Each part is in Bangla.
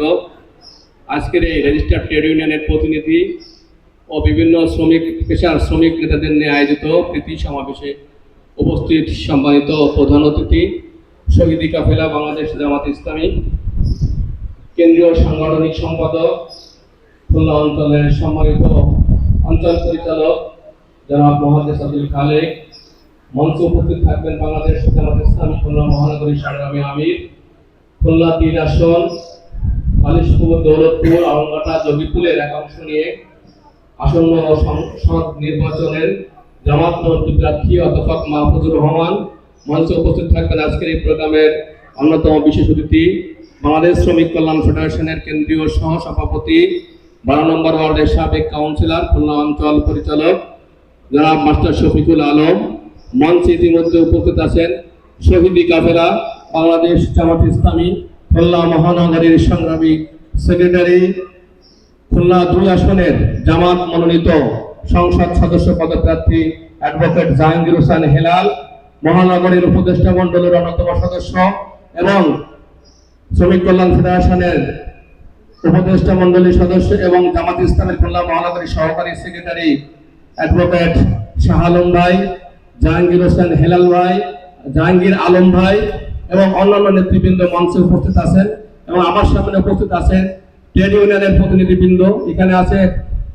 তো আজকের এই রেজিস্টার্ড ট্রেড ইউনিয়নের প্রতিনিধি ও বিভিন্ন শ্রমিক, পেশার শ্রমিক নেতাদের নিয়ে আয়োজিত প্রীতি সমাবেশে উপস্থিত সম্মানিত প্রধান অতিথি, শহীদি কাফেলা বাংলাদেশ জামাত ইসলামী, কেন্দ্রীয় সাংগঠনিক সম্পাদক, খুলনা অঞ্চলের সম্মানিত অঞ্চল পরিচালক জনাব মোহাম্মদ আব্দুল খালেক, মঞ্চে উপস্থিত থাকবেন বাংলাদেশ জামাত ইসলামী, খুলনা মহানগরী সংগ্রামী আমির, খুলনা তিন আসন মালিশপুর দৌলতপুর আলঙ্গাটা জগিপুরের একাংশ নিয়ে আসন্ন সংসদ নির্বাচনের জামাত মন্ত্রী প্রার্থী অধ্যাপক মাহফুজুর রহমান মঞ্চে উপস্থিত থাকবেন আজকের এই প্রোগ্রামের অন্যতম বিশেষ অতিথি বাংলাদেশ শ্রমিক কল্যাণ ফেডারেশনের কেন্দ্রীয় সহ সভাপতি বারো নম্বর ওয়ার্ডের সাবেক কাউন্সিলর, খুলনা অঞ্চল পরিচালক জনাব মাস্টার শফিকুল আলম। মঞ্চে ইতিমধ্যে উপস্থিত আছেন শহীদি কাফেলা, বাংলাদেশ জামাত ইসলামী খুলনা মহানগরীর সংগ্রামী সেক্রেটারি, খুলনা দুই আসনের জামাত মনোনীত সংসদ সদস্য পদপ্রার্থী অ্যাডভোকেট জাহাঙ্গীর হোসেন হেলাল, মহানগরীর উপদেষ্টা মণ্ডলের অন্যতম সদস্য এবং শ্রমিক কল্যাণ ফেডারেশনের উপদেষ্টা মণ্ডলীর সদস্য এবং জামাত ইসলামের খুলনা মহানগরী সহকারী সেক্রেটারি অ্যাডভোকেট শাহ আলম ভাই, জাহাঙ্গীর হোসেন হেলাল ভাই, জাহাঙ্গীর আলম ভাই এবং অন্যান্য নেতৃবৃন্দ মঞ্চে উপস্থিত আছেন এবং আমার সামনে উপস্থিত আছেন ট্রেড ইউনিয়নের প্রতিনিধিবৃন্দ। এখানে আছে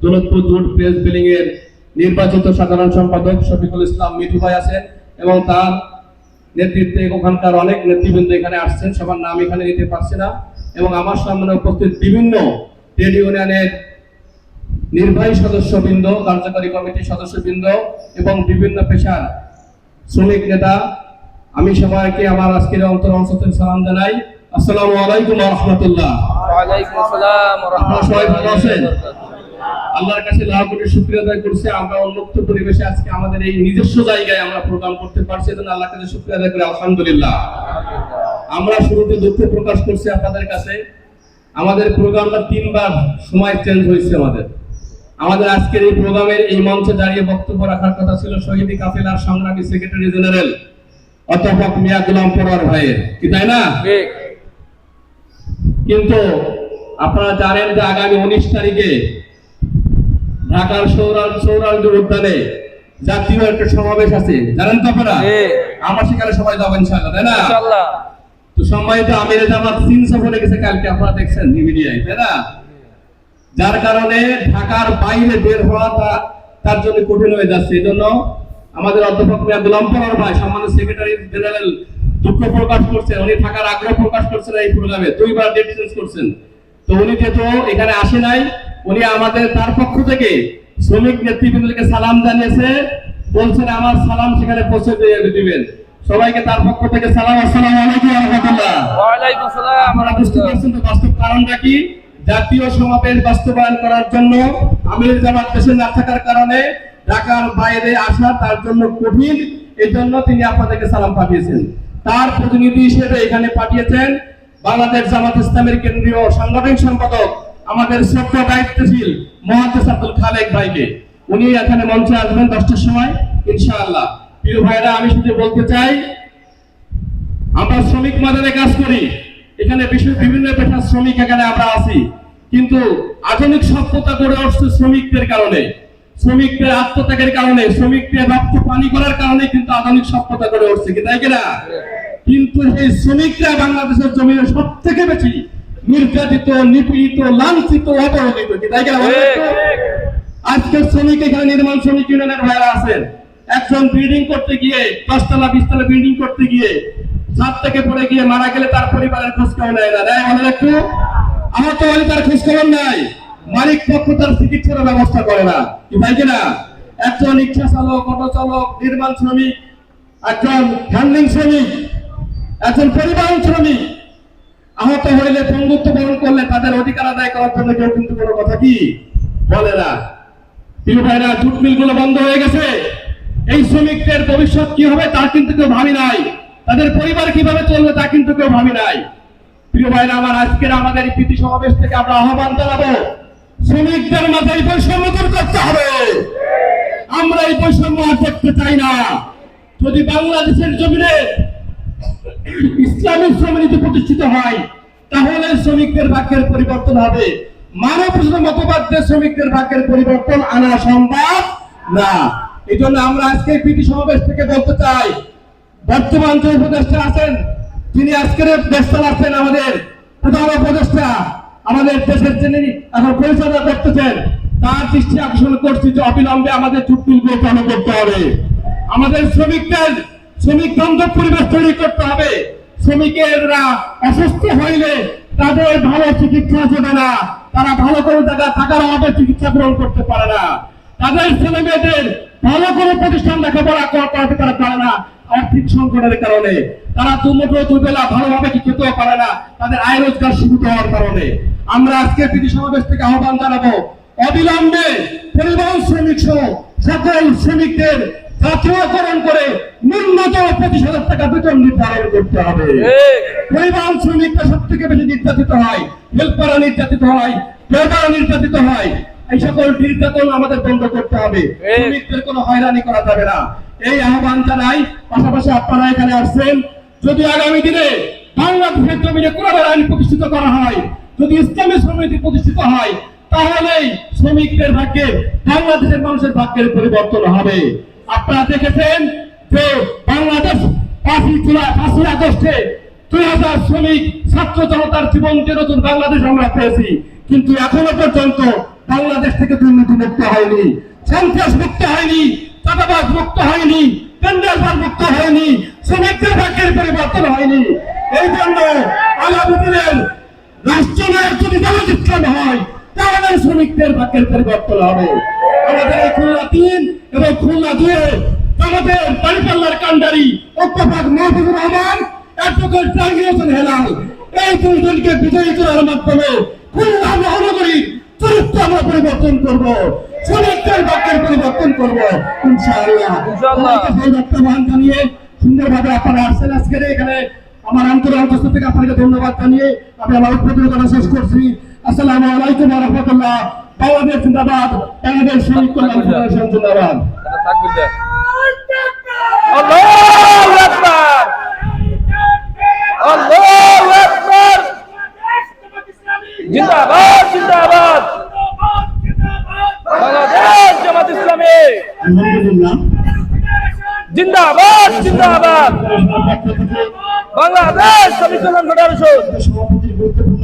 দৌলতপুর জুট প্রেস বিলিং এর নির্বাচিত সাধারণ সম্পাদক শফিকুল ইসলাম মিঠু ভাই আছেন এবং তার নেতৃত্বে ওখানকার অনেক নেতৃবৃন্দ এখানে আসছেন। সবার নাম এখানে নিতে পারছি না। এবং আমার সামনে উপস্থিত বিভিন্ন ট্রেড ইউনিয়নের নির্বাহী সদস্যবৃন্দ, কার্যকরী কমিটির সদস্যবৃন্দ এবং বিভিন্ন পেশার শ্রমিক নেতা আমি সবাইকে আমার আজকের অন্তর অংশতের সালাম জানাই। আসসালামু আলাইকুম রহমতুল্লাহ। ওয়ালাইকুম আসসালাম ওয়া আপনারা সবাই ভালো আছেন? আল্লাহর কাছে লাভ কোটি শুক্রিয়া আদায় করছি। আমরা উন্মুক্ত পরিবেশে আজকে আমাদের এই নিজস্ব জায়গায় আমরা প্রোগ্রাম করতে পারছি এজন্য আল্লাহর কাছে শুক্রিয়া আদায় করি। আলহামদুলিল্লাহ। আমরা শুরুতে দুঃখ প্রকাশ করছি আপনাদের কাছে। আমাদের প্রোগ্রামটা তিনবার সময় চেঞ্জ হয়েছে আমাদের। আমাদের আজকের এই প্রোগ্রামের এই মঞ্চে দাঁড়িয়ে বক্তব্য রাখার কথা ছিল শহীদি কাফেলার সংগ্রামী সেক্রেটারি জেনারেল অধ্যাপক মিয়া গুলাম পরোয়ার ভাইয়ের। কি তাই না? কিন্তু আপনারা জানেন যে আগামী উনিশ তারিখে ঢাকার সৌরাল সৌরাল উদ্যানে জাতীয় একটা সমাবেশ আছে। জানেন তো আপনারা। আমরা সেখানে সবাই যাব ইনশাআল্লাহ তাই না? তো সম্মানিত আমির জামাত চীন সফরে গেছে কালকে আপনারা দেখছেন মিডিয়ায় তাই না? যার কারণে ঢাকার বাইরে বের হওয়া তার জন্য কঠিন হয়ে যাচ্ছে। এই জন্য আমাদের অধ্যাপক মিয়া গোলাম পরার ভাই সম্মানিত সেক্রেটারি জেনারেল দুঃখ প্রকাশ করছেন। উনি থাকার আগ্রহ প্রকাশ করছেন এই প্রোগ্রামে দুইবার ডেট চেঞ্জ করছেন। তো উনি যেহেতু এখানে আসে নাই উনি আমাদের তার পক্ষ থেকে শ্রমিক নেতৃবৃন্দকে সালাম জানিয়েছে। বলছেন আমার সালাম সেখানে পৌঁছে দিয়ে দিবেন। সবাইকে তার পক্ষ থেকে সালাম আসসালামু আলাইকুম রাহমাতুল্লাহ। ওয়ালাইকুম আসসালাম আমরা বুঝতে পারছেন তো বাস্তব কারণটা কি? জাতীয় সমাবেশ বাস্তবায়ন করার জন্য আমির জামাত দেশে না থাকার কারণে ঢাকার বাইরে আসা তার জন্য কঠিন এই জন্য তিনি আপনাদেরকে সালাম পাঠিয়েছেন। তার প্রতিনিধি হিসেবে এখানে পাঠিয়েছেন বাংলাদেশ জামাত ইসলামের কেন্দ্রীয় সাংগঠনিক সম্পাদক, আমাদের সত্য দায়িত্বশীল মহাদেশ আব্দুল খালেক ভাইকে। উনি এখানে মঞ্চে আসবেন দশটার সময়, ইনশাআল্লাহ। প্রিয় ভাইরা, আমি শুধু বলতে চাই, আমরা শ্রমিক বাজারে কাজ করি। এখানে বিভিন্ন পেশার শ্রমিক এখানে আমরা আছি। কিন্তু আধুনিক সভ্যতা গড়ে উঠছে শ্রমিকদের কারণে। শ্রমিকদের আত্মত্যাগের কারণে, শ্রমিকদের রক্ত পানি করার কারণে কিন্তু আধুনিক সভ্যতা গড়ে উঠছে, কি তাই কিনা? কিন্তু এই শ্রমিকরা বাংলাদেশের জমিনে সব থেকে বেশি নির্যাতিত, নিপীড়িত, লাঞ্ছিত, অবহেলিত, কি তাই কিনা আজকের শ্রমিক এখানে নির্মাণ শ্রমিক ইউনিয়নের ভাইরা আছেন। একজন বিল্ডিং করতে গিয়ে, দশতলা, বিশতলা বিল্ডিং করতে গিয়ে, ছাদ থেকে পড়ে গিয়ে মারা গেলে তার পরিবারের খোঁজ খবর নেয় না। একটু? আহত হলে তার খোঁজ খবর নাই। মালিক পক্ষ তার চিকিৎসার ব্যবস্থা করে না। কি ভাই কিনা? একজন রিক্সা চালক, অটো চালক, নির্মাণ শ্রমিক, একজন হ্যান্ডলিং শ্রমিক, একজন পরিবহন শ্রমিক। আহত হইলে পঙ্গুত্ব বরণ করলে তাদের অধিকার আদায় করার জন্য কেউ কিন্তু কোনো কথা কি বলে না। প্রিয় ভাইরা, জুট মিলগুলো বন্ধ হয়ে গেছে। এই শ্রমিকদের ভবিষ্যৎ কি হবে তা কিন্তু কেউ ভাবি নাই। তাদের পরিবার কীভাবে চলবে তা কিন্তু কেউ ভাবি নাই। প্রিয় ভাইরা, আমার আজকের আমাদের এই প্রীতি সমাবেশ থেকে আমরা আহ্বান জানাব। শ্রমিকদের মাঝে এই বৈষম্য দূর করতে হবে। আমরা এই বৈষম্য দেখতে চাই না। যদি বাংলাদেশের জমিনে ইসলামিক শ্রমনীতি প্রতিষ্ঠিত হয়, তাহলে শ্রমিকদের ভাগ্যের পরিবর্তন হবে। মানব মতবাদে শ্রমিকদের ভাগ্যের পরিবর্তন আনা সম্ভব না। এই জন্য আমরা আজকে পিটি সমাবেশ থেকে বলতে চাই, বর্তমান যে উপদেষ্টা আছেন, তিনি আজকের দেশ চালাচ্ছেন আমাদের প্রধান উপদেষ্টা। আমাদের দেশের যিনি এখন পরিচালনা করতেছেন, তার দৃষ্টি আকর্ষণ করছি যে অবিলম্বে আমাদের চুক্তিগুলো চালু করতে হবে। আমাদের শ্রমিকদের, শ্রমিক বান্ধব পরিবেশ তৈরি করতে হবে। শ্রমিকেরা অসুস্থ হইলে তাদের ভালো চিকিৎসা দেবে না। তারা ভালো করে টাকা টাকার অভাবে চিকিৎসা গ্রহণ করতে পারে না। তাদের ছেলে মেয়েদের ভালো করে প্রতিষ্ঠান লেখাপড়া করাতে তারা পারে না আর্থিক সংকটের কারণে। তারা দুমুঠো দুবেলা ভালোভাবে কি খেতেও পারে না। তাদের আয় রোজগার সীমিত হওয়ার কারণে। আমরা আজকে প্রীতি সমাবেশ থেকে আহ্বান জানাব। অবিলম্বে পরিবহন শ্রমিক সহ সকল শ্রমিকদের জাতীয়করণ করে ন্যূনতম পঁচিশ হাজার টাকা বেতন নির্ধারণ করতে হবে। পরিবহন শ্রমিকরা সব থেকে বেশি নির্যাতিত হয় হেল্পাররা নির্যাতিত হয় ড্রাইভাররা নির্যাতিত হয়। এই সকল নির্যাতন আমাদের বন্ধ করতে হবে। শ্রমিকদের কোনো হয়রানি করা যাবে না। এই আহ্বান জানাই পাশাপাশি আপনারা এখানে আসছেন। যদি আগামী দিনে বাংলাদেশের জমিনে কোরআনের আইন প্রতিষ্ঠিত করা হয় যদি ইসলামী সমিতি প্রতিষ্ঠিত হয়, তাহলেই শ্রমিকদের ভাগ্যে বাংলাদেশের মানুষের ভাগ্যের পরিবর্তন হবে। আপনারা দেখেছেন যে বাংলাদেশ পাঁচই জুলাই, পাঁচই আগস্টে দুই হাজার শ্রমিক ছাত্র জনতার জীবন যে নতুন বাংলাদেশ আমরা পেয়েছি। কিন্তু এখনও পর্যন্ত বাংলাদেশ থেকে দুর্নীতি মুক্ত হয়নি, সন্ত্রাস মুক্ত হয়নি, চাঁদাবাজ মুক্ত হয়নি, টেন্ডারবাজ মুক্ত হয়নি, শ্রমিকদের ভাগ্যের পরিবর্তন হয়নি। এই জন্য আগামী দিনের রাষ্ট্রনায়ক যদি জনচিত্রণ হয় তাহলে শ্রমিকদের ভাগ্যের পরিবর্তন হবে। আমাদের এই খুলনা তিন এবং খুলনা দুয়ে আমাদের দাঁড়িপাল্লার কান্ডারি অধ্যাপক মাহবুবুর রহমান অ্যাডভোকেট জাহাঙ্গীর হোসেন হেলাল এই দুইজনকে বিজয়ী করার মাধ্যমে খুলনা মহানগরীর চরিত্র আমরা পরিবর্তন করব শ্রমিকদের ভাগ্যের পরিবর্তন করব ইনশাআল্লাহ। ইনশাআল্লাহ। বক্তব্য জানিয়ে সুন্দরভাবে আপনারা আসছেন আজকের এখানে। আমার আন্তরিক অন্তস্থ থেকে আপনাকে ধন্যবাদ জানিয়ে আমি আমার উদ্বোধন করা শেষ করছি। আসসালামু আলাইকুম রাহমাতুল্লাহ। বাংলাদেশ জিন্দাবাদ বাংলাদেশ শ্রমিক কল্যাণ ফেডারেশন জিন্দাবাদ আল্লাহু আকবার আল্লাহু আকবার জিন্দাবাদ জিন্দাবাদ। বাংলাদেশ জামাত ইসলামী। আলহামদুলিল্লাহ। জিন্দাবাদ জিন্দাবাদ। বাংলাদেশ সমীকরণ গুরুত্বপূর্ণ